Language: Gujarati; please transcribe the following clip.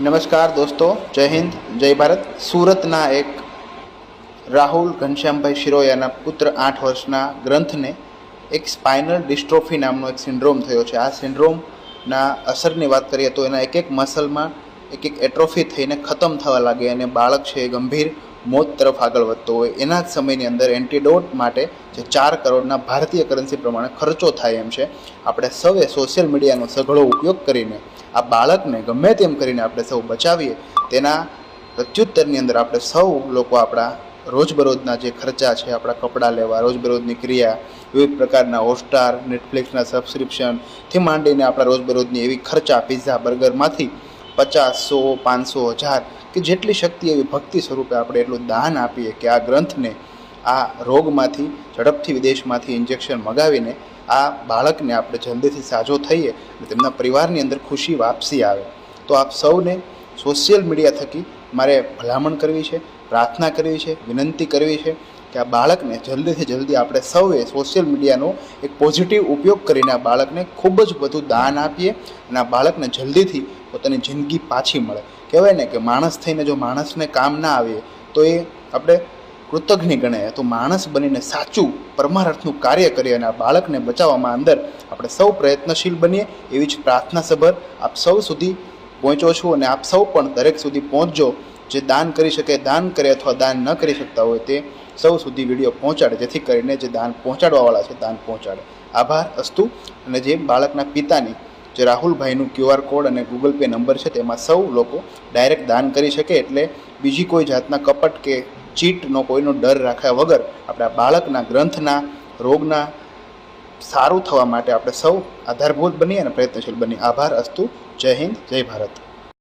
નમસ્કાર દોસ્તો, જય હિન્દ, જય ભારત. સુરતના એક રાહુલ ઘનશ્યામભાઈ શિરોયાના પુત્ર આઠ વર્ષના ગ્રંથને એક સ્પાઇનલ ડિસ્ટ્રોફી નામનો એક સિન્ડ્રોમ થયો છે. આ સિન્ડ્રોમના અસરની વાત કરીએ તો એના એક એક મસલમાં એક એક એટ્રોફી થઈને ખતમ થવા લાગે અને બાળક છે એ ગંભીર મોત તરફ આગળ વધતો હોય, એના જ સમયની અંદર એન્ટીડોટ માટે જે ચાર કરોડના ભારતીય કરન્સી પ્રમાણે ખર્ચો થાય એમ છે, આપણે સૌએ સોશિયલ મીડિયાનો સઘળો ઉપયોગ કરીને, આ બાળકને ગમે તેમ કરીને આપણે સૌ બચાવીએ, તેના પ્રત્યુત્તરની અંદર આપણે સૌ લોકો આપણા રોજબરોજના જે ખર્ચા છે, આપણા કપડાં લેવા, રોજબરોજની ક્રિયા, વિવિધ પ્રકારના હોટસ્ટાર નેટફ્લિક્સના સબસ્ક્રિપ્શનથી માંડીને આપણા રોજબરોજની એવી ખર્ચા પિઝા બર્ગરમાંથી પચાસ સો, પાંચસો, હજાર કે જેટલી શક્તિ એવી ભક્તિ સ્વરૂપે આપણે એટલું દાન આપીએ કે આ ગ્રંથને, આ રોગમાંથી, ઝડપથી વિદેશમાંથી ઇન્જેક્શન મગાવીને આ બાળકને આપણે જલ્દીથી સાજો થઈએ અને તેમના પરિવારની અંદર ખુશી વાપસી આવે. તો આપ સૌને સોશિયલ મીડિયા થકી મારે ભલામણ કરવી છે. પ્રાર્થના કરવી છે, વિનંતી કરવી છે કે આ બાળકને જલ્દીથી જલ્દી આપણે સૌએ સોશિયલ મીડિયાનો એક પોઝિટિવ ઉપયોગ કરીને આ બાળકને ખૂબ જ બધું દાન આપીએ અને આ બાળકને જલ્દીથી પોતાની જિંદગી પાછી મળે. કહેવાય ને કે માણસ થઈને જો માણસને કામ ના આવીએ તો એ આપણે કૃતજ્ઞ ગણાય. તો માણસ બનીને સાચું પરમાર્થનું કાર્ય કરીએ અને આ બાળકને બચાવવામાં અંદર આપણે સૌ પ્રયત્નશીલ બનીએ એવી જ પ્રાર્થના સભર આપ સૌ સુધી પહોંચો છું અને આપ સૌ પણ દરેક સુધી પહોંચજો. જે દાન કરી શકે, દાન કરે અથવા દાન ન કરી શકતા હોય તે સૌ સુધી વીડિયો પહોંચાડે, જેથી કરીને જે દાન પહોંચાડવાવાળા છે દાન પહોંચાડે. આભાર, અસ્તુ. અને જે બાળકના પિતાની જે રાહુલભાઈનું ક્યુઆર કોડ અને ગૂગલ પે નંબર છે તેમાં સૌ લોકો ડાયરેક્ટ દાન કરી શકે એટલે બીજી કોઈ જાતના કપટ કે ચીટનો કોઈનો ડર રાખ્યા વગર આપણે બાળકના ગ્રંથના રોગના સારું થવા માટે આપણે સૌ આધારભૂત બની અને પ્રયત્નશીલ બની આભાર, અસ્તુ. જય હિન્દ, જય ભારત.